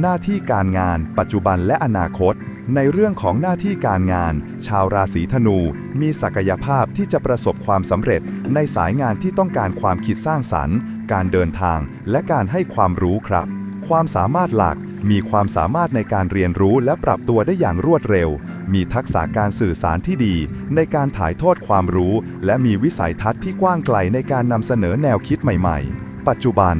หน้าที่การงานปัจจุบันและอนาคต ในเรื่องของหน้าที่การงาน ชาวราศีธนู มีศักยภาพที่จะประสบความสำเร็จ ในสายงานที่ต้องการความคิดสร้างสรรค์ การเดินทาง และการให้ความรู้ครับ ความสามารถหลักมีความสามารถในการเรียนรู้และปรับตัวได้อย่างรวดเร็ว มีทักษะการสื่อสารที่ดี ในการถ่ายทอดความรู้ และมีวิสัยทัศน์ที่กว้างไกลในการนำเสนอแนวคิดใหม่ ๆ ปัจจุบัน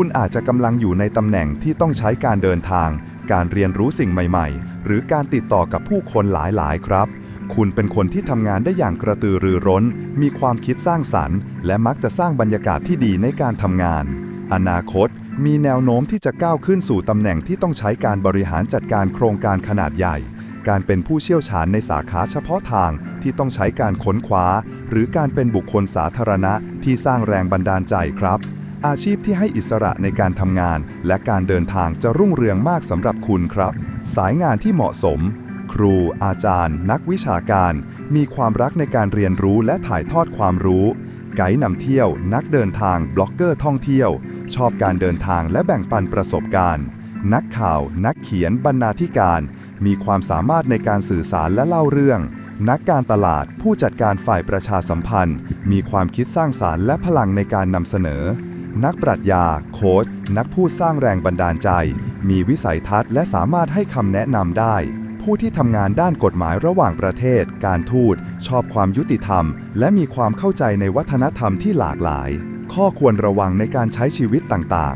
คุณอาจจะกำลังอยู่ในตำแหน่งที่ต้องใช้การเดินทาง การเรียนรู้สิ่งใหม่ ๆ หรือการติดต่อกับผู้คนหลายๆ ครับ คุณเป็นคนที่ทำงานได้อย่างกระตือรือร้น มีความคิดสร้างสรรค์ และมักจะสร้างบรรยากาศที่ดีในการทำงาน อนาคต มีแนวโน้มที่จะก้าวขึ้นสู่ตำแหน่งที่ต้องใช้การบริหารจัดการโครงการขนาดใหญ่ การเป็นผู้เชี่ยวชาญในสาขาเฉพาะทางที่ต้องใช้การค้นคว้า หรือการเป็นบุคคลสาธารณะที่สร้างแรงบันดาลใจครับ อาชีพที่ให้อิสระในการทำงาน และการเดินทางจะรุ่งเรืองมากสำหรับคุณครับ สายงานที่เหมาะสม ครู อาจารย์ นักวิชาการ มีความรักในการเรียนรู้และถ่ายทอดความรู้ ไกด์นำเที่ยว นักเดินทาง บล็อกเกอร์ท่องเที่ยว ชอบการเดินทางและแบ่งปันประสบการณ์ นักข่าว นักเขียน บรรณาธิการ มีความสามารถในการสื่อสารและเล่าเรื่องนักการตลาดผู้จัดการฝ่ายประชาสัมพันธ์ มีความคิดสร้างสารรค์และพลังในการนำเสนอ นักปรัชญา โค้ชนักพูดสร้างแรงบันดาลใจ มีวิสัยทัศน์และสามารถให้คำแนะนำได้ ผู้ที่ทำงานด้านกฎหมายระหว่างประเทศ การทูต ชอบความยุติธรรม และมีความเข้าใจในวัฒนธรรมที่หลากหลาย ข้อควรระวังในการใช้ชีวิตต่าง